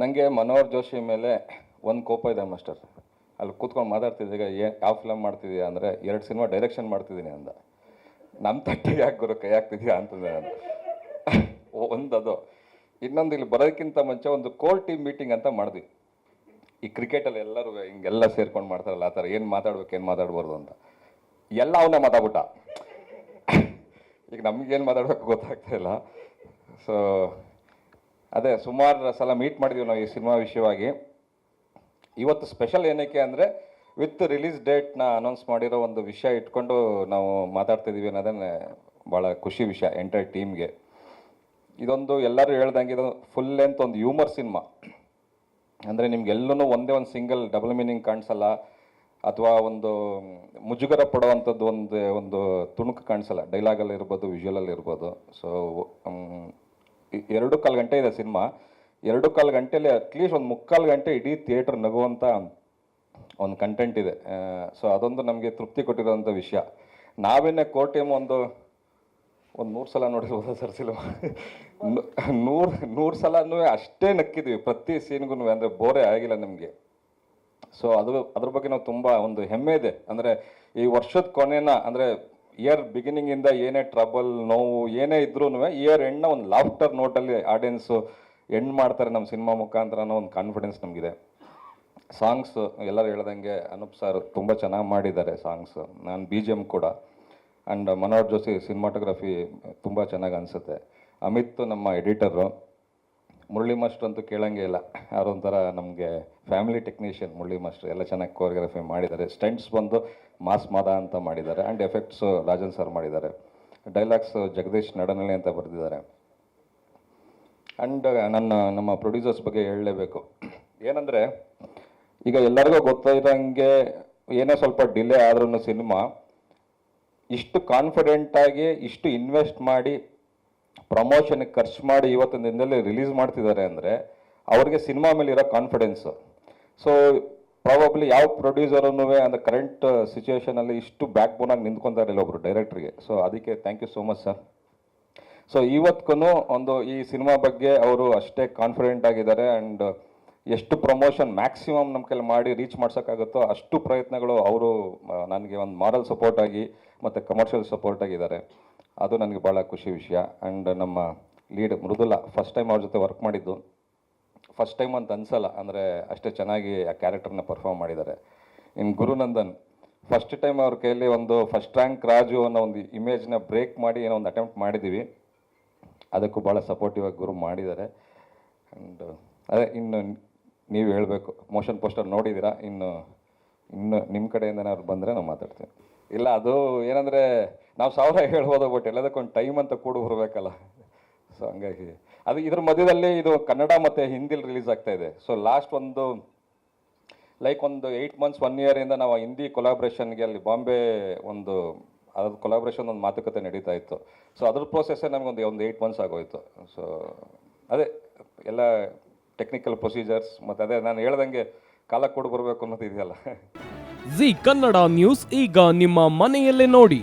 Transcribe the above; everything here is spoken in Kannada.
ನನಗೆ ಮನೋಹರ್ ಜೋಶಿ ಮೇಲೆ ಒಂದು ಕೋಪ ಇದೆ ಮಾಸ್ಟರ್. ಅಲ್ಲಿ ಕೂತ್ಕೊಂಡು ಮಾತಾಡ್ತಿದ್ದಾಗ ಏ, ಯಾವ ಫಿಲಮ್ ಮಾಡ್ತಿದ್ದೀಯಾ ಅಂದರೆ ಎರಡು ಸಿನಿಮಾ ಡೈರೆಕ್ಷನ್ ಮಾಡ್ತಿದ್ದೀನಿ ಅಂದ. ನಮ್ಮ ತಟ್ಟಿಗೆ ಯಾಕೆ ಗುರು ಕೈ ಹಾಕ್ತಿದ್ಯಾ ಅಂತಂದೆ ನಾನು. ಒಂದದು, ಇನ್ನೊಂದು ಇಲ್ಲಿ ಬರೋದಕ್ಕಿಂತ ಮುಂಚೆ ಒಂದು ಕೋರ್ ಟೀಮ್ ಮೀಟಿಂಗ್ ಅಂತ ಮಾಡಿದ್ವಿ. ಈ ಕ್ರಿಕೆಟಲ್ಲಿ ಎಲ್ಲರೂ ಹಿಂಗೆಲ್ಲ ಸೇರ್ಕೊಂಡು ಮಾಡ್ತಾರಲ್ಲ, ಆ ಥರ ಏನು ಮಾತಾಡ್ಬೇಕು, ಏನು ಮಾತಾಡ್ಬಾರ್ದು ಅಂತ. ಎಲ್ಲ ಅವನ್ನ ಮಾತಾಡ್ಬಿಟ್ಟ. ಈಗ ನಮಗೇನು ಮಾತಾಡ್ಬೇಕು ಗೊತ್ತಾಗ್ತಾ ಇಲ್ಲ. ಸೊ ಅದೇ ಸುಮಾರು ಸಲ ಮೀಟ್ ಮಾಡಿದ್ವಿ ನಾವು ಈ ಸಿನಿಮಾ ವಿಷಯವಾಗಿ. ಇವತ್ತು ಸ್ಪೆಷಲ್ ಏನಕ್ಕೆ ಅಂದರೆ ವಿತ್ ರಿಲೀಸ್ ಡೇಟ್ನ ಅನೌನ್ಸ್ ಮಾಡಿರೋ ಒಂದು ವಿಷಯ ಇಟ್ಕೊಂಡು ನಾವು ಮಾತಾಡ್ತಿದ್ದೀವಿ ಅನ್ನೋದನ್ನೇ ಭಾಳ ಖುಷಿ ವಿಷಯ ಎಂಟೈರ್ ಟೀಮ್ಗೆ ಇದೊಂದು ಎಲ್ಲರೂ ಹೇಳ್ದಂಗೆ ಇದು ಫುಲ್ ಲೆಂತ್ ಒಂದು ಹ್ಯೂಮರ್ ಸಿನಿಮಾ. ಅಂದರೆ ನಿಮ್ಗೆಲ್ಲೂ ಒಂದೇ ಒಂದು ಸಿಂಗಲ್ ಡಬಲ್ ಮೀನಿಂಗ್ ಕಾಣಿಸಲ್ಲ, ಅಥವಾ ಒಂದು ಮುಜುಗರ ಪಡುವಂಥದ್ದು ಒಂದು ಒಂದು ತುಣುಕು ಕಾಣಿಸಲ್ಲ ಡೈಲಾಗಲ್ಲಿ ಇರ್ಬೋದು ವಿಜುವಲಲ್ಲಿ ಇರ್ಬೋದು. ಸೊ ಎರಡು ಕಾಲು ಗಂಟೆ ಇದೆ ಸಿನಿಮಾ. ಎರಡು ಕಾಲು ಗಂಟೆಯಲ್ಲಿ ಅಟ್ಲೀಸ್ಟ್ ಒಂದು ಮುಕ್ಕಾಲು ಗಂಟೆ ಇಡೀ ಥಿಯೇಟ್ರ್ ನಗುವಂಥ ಒಂದು ಕಂಟೆಂಟ್ ಇದೆ. ಸೊ ಅದೊಂದು ನಮಗೆ ತೃಪ್ತಿ ಕೊಟ್ಟಿರೋಂಥ ವಿಷಯ. ನಾವೇನೇ ಕೋರ್ ಟೀಮ್ ಒಂದು ಒಂದು ನೂರು ಸಲ ನೋಡಿರ್ಬೋದಾ ಸರ್ ಸಿನಿಮಾ? ನೂರು ನೂರು ಸಲನೂ ಅಷ್ಟೇ ನಕ್ಕಿದ್ವಿ. ಪ್ರತಿ ಸೀನ್ಗೂ ಅಂದರೆ ಬೋರೇ ಆಗಿಲ್ಲ ನಮಗೆ. ಸೊ ಅದು, ಅದ್ರ ಬಗ್ಗೆ ನಾವು ತುಂಬ ಒಂದು ಹೆಮ್ಮೆ ಇದೆ. ಅಂದರೆ ಈ ವರ್ಷದ ಕೊನೆನ ಅಂದರೆ ಇಯರ್ ಬಿಗಿನಿಂಗಿಂದ ಏನೇ ಟ್ರಬಲ್ ನೋವು, ಏನೇ ಇದ್ರೂ ಇಯರ್ ಎಂಡ್ನ ಒಂದು ಲಾಫ್ಟರ್ ನೋಟಲ್ಲಿ ಆಡಿಯನ್ಸು ಎಂಡ್ ಮಾಡ್ತಾರೆ ನಮ್ಮ ಸಿನಿಮಾ ಮುಖಾಂತರ ಅನ್ನೋ ಒಂದು ಕಾನ್ಫಿಡೆನ್ಸ್ ನಮಗಿದೆ. ಸಾಂಗ್ಸ್ ಎಲ್ಲರೂ ಹೇಳ್ದಂಗೆ ಅನೂಪ್ ಸರ್ ತುಂಬ ಚೆನ್ನಾಗಿ ಮಾಡಿದ್ದಾರೆ ಸಾಂಗ್ಸ್ ನಾನು ಬಿ ಜಿ ಎಂ ಕೂಡ. ಆ್ಯಂಡ್ ಮನೋಹರ್ ಜೋಶಿ ಸಿನಿಮಾಟೋಗ್ರಫಿ ತುಂಬ ಚೆನ್ನಾಗಿ ಅನಿಸುತ್ತೆ. ಅಮಿತ್ ನಮ್ಮ ಎಡಿಟರು ಮುರಳಿ ಮಾಸ್ಟರ್ ಅಂತೂ ಕೇಳಂಗೆ ಇಲ್ಲ. ಯಾರೊಂಥರ ನಮಗೆ ಫ್ಯಾಮಿಲಿ ಟೆಕ್ನಿಷಿಯನ್ ಮುರಳಿ ಮಾಸ್ಟರ್ ಎಲ್ಲ ಚೆನ್ನಾಗಿ ಕೋರಿಯೋಗ್ರಫಿ ಮಾಡಿದ್ದಾರೆ. ಸ್ಟೆಂಟ್ಸ್ ಬಂದು ಮಾಸ್ ಮಾದ ಅಂತ ಮಾಡಿದ್ದಾರೆ. ಆ್ಯಂಡ್ ಎಫೆಕ್ಟ್ಸು ರಾಜನ್ ಸರ್ ಮಾಡಿದ್ದಾರೆ. ಡೈಲಾಗ್ಸ್ ಜಗದೀಶ್ ನಡನಳ್ಳಿ ಅಂತ ಬರೆದಿದ್ದಾರೆ. ಆ್ಯಂಡ್ ನನ್ನ, ನಮ್ಮ ಪ್ರೊಡ್ಯೂಸರ್ಸ್ ಬಗ್ಗೆ ಹೇಳಲೇಬೇಕು. ಏನಂದರೆ, ಈಗ ಎಲ್ಲರಿಗೂ ಗೊತ್ತಿರೋಂಗೆ ಏನೇ ಸ್ವಲ್ಪ ಡಿಲೇ ಆದ್ರೂ ಸಿನಿಮಾ ಇಷ್ಟು ಕಾನ್ಫಿಡೆಂಟಾಗಿ ಇಷ್ಟು ಇನ್ವೆಸ್ಟ್ ಮಾಡಿ ಪ್ರಮೋಷನ್ಗೆ ಖರ್ಚು ಮಾಡಿ ಇವತ್ತಿನ ದಿನದಲ್ಲಿ ರಿಲೀಸ್ ಮಾಡ್ತಿದ್ದಾರೆ ಅಂದರೆ ಅವ್ರಿಗೆ ಸಿನಿಮಾ ಮೇಲೆ ಇರೋ ಕಾನ್ಫಿಡೆನ್ಸು. ಸೊ ಪ್ರಾಬಬ್ಲಿ ಯಾವ ಪ್ರೊಡ್ಯೂಸರನ್ನು ಅಂದರೆ ಕರೆಂಟ್ ಸಿಚುವೇಷನಲ್ಲಿ ಇಷ್ಟು ಬ್ಯಾಕ್ ಬೋನಾಗಿ ನಿಂತ್ಕೊತಾ ಇರಲಿಲ್ಲ ಒಬ್ಬರು ಡೈರೆಕ್ಟ್ರಿಗೆ ಸೊ ಅದಕ್ಕೆ thank you so much sir so ಇವತ್ತಿಗೂ ಒಂದು ಈ ಸಿನಿಮಾ ಬಗ್ಗೆ ಅವರು ಅಷ್ಟೇ ಕಾನ್ಫಿಡೆಂಟ್ ಆಗಿದ್ದಾರೆ ಆ್ಯಂಡ್ ಎಷ್ಟು ಪ್ರಮೋಷನ್ ಮ್ಯಾಕ್ಸಿಮಮ್ ನಮ್ಮ ಕೈಲಿ ಮಾಡಿ ರೀಚ್ ಮಾಡ್ಸೋಕ್ಕಾಗುತ್ತೋ ಅಷ್ಟು ಪ್ರಯತ್ನಗಳು ಅವರು ನನಗೆ ಒಂದು ಮಾರಲ್ ಸಪೋರ್ಟ್ ಆಗಿ ಮತ್ತು ಕಮರ್ಷಿಯಲ್ ಸಪೋರ್ಟ್ ಆಗಿದ್ದಾರೆ. ಅದು ನನಗೆ ಭಾಳ ಖುಷಿ ವಿಷಯ. ಆ್ಯಂಡ್ ನಮ್ಮ ಲೀಡ್ ಮೃದುಲ ಫಸ್ಟ್ ಟೈಮ್ ಅವ್ರ ಜೊತೆ ವರ್ಕ್ ಮಾಡಿದ್ದು. ಫಸ್ಟ್ ಟೈಮ್ ಅಂತ ಅನ್ಸಲ್ಲ, ಅಂದರೆ ಅಷ್ಟೇ ಚೆನ್ನಾಗಿ ಆ ಕ್ಯಾರೆಕ್ಟರ್ನ ಪರ್ಫಾರ್ಮ್ ಮಾಡಿದ್ದಾರೆ. ಇನ್ನು ಗುರುನಂದನ್ ಫಸ್ಟ್ ಟೈಮ್ ಅವ್ರ ಕೈಯಲ್ಲಿ ಒಂದು ಫಸ್ಟ್ ರ್ಯಾಂಕ್ ರಾಜು ಅನ್ನೋ ಒಂದು ಇಮೇಜ್ನ ಬ್ರೇಕ್ ಮಾಡಿ ಏನೋ ಒಂದು ಅಟೆಂಪ್ಟ್ ಮಾಡಿದ್ದೀವಿ. ಅದಕ್ಕೂ ಭಾಳ ಸಪೋರ್ಟಿವ್ ಆಗಿ ಗುರು ಮಾಡಿದ್ದಾರೆ. ಆ್ಯಂಡ್ ಅದೇ ಇನ್ನು ನೀವು ಹೇಳಬೇಕು ಮೋಷನ್ ಪೋಸ್ಟರ್ ನೋಡಿದ್ದೀರಾ? ಇನ್ನು ಇನ್ನು ನಿಮ್ಮ ಕಡೆಯಿಂದನೇ ಅವ್ರು ಬಂದರೆ ನಾವು ಮಾತಾಡ್ತೀವಿ ಇಲ್ಲ, ಅದು ಏನಂದರೆ ನಾವು ಸಾವಿರ ಹೇಳ್ಬೋದು ಬಟ್ ಎಲ್ಲದಕ್ಕೊಂದು ಟೈಮ್ ಅಂತ ಕೂಡ ಬರಬೇಕಲ್ಲ. ಸೊ ಹಂಗಾಗಿ. ಅದು ಇದ್ರ ಮಧ್ಯದಲ್ಲಿ ಇದು ಕನ್ನಡ ಮತ್ತು ಹಿಂದಿಲಿ ರಿಲೀಸ್ ಆಗ್ತಾ ಇದೆ. ಸೊ ಲಾಸ್ಟ್ ಒಂದು ಲೈಕ್ ಒಂದು ಏಯ್ಟ್ ಮಂತ್ಸ್ ಒನ್ ಇಯರಿಂದ ನಾವು ಹಿಂದಿ ಕೊಲಾಬ್ರೇಷನ್ಗೆ ಅಲ್ಲಿ ಬಾಂಬೆ ಒಂದು ಅದ್ರ ಕೊಲಾಬ್ರೇಷನ್ ಒಂದು ಮಾತುಕತೆ ನಡೀತಾ ಇತ್ತು. ಸೊ ಅದ್ರ ಪ್ರೋಸೆಸ್ಸೇ ನಮಗೊಂದು ಒಂದು ಏಯ್ಟ್ ಮಂತ್ಸ್ ಆಗೋಯ್ತು. ಸೊ ಅದೇ, ಎಲ್ಲ ಟೆಕ್ನಿಕಲ್ ಪ್ರೊಸೀಜರ್ಸ್ ಮತ್ತು ಅದೇ ನಾನು ಹೇಳ್ದಂಗೆ ಕಾಲ ಕೊಡು ಬರಬೇಕು ಅನ್ನೋದು ಇದೆಯಲ್ಲ. ಜಿ ಕನ್ನಡ ನ್ಯೂಸ್ ಈಗ ನಿಮ್ಮ ಮನೆಯಲ್ಲೇ ನೋಡಿ.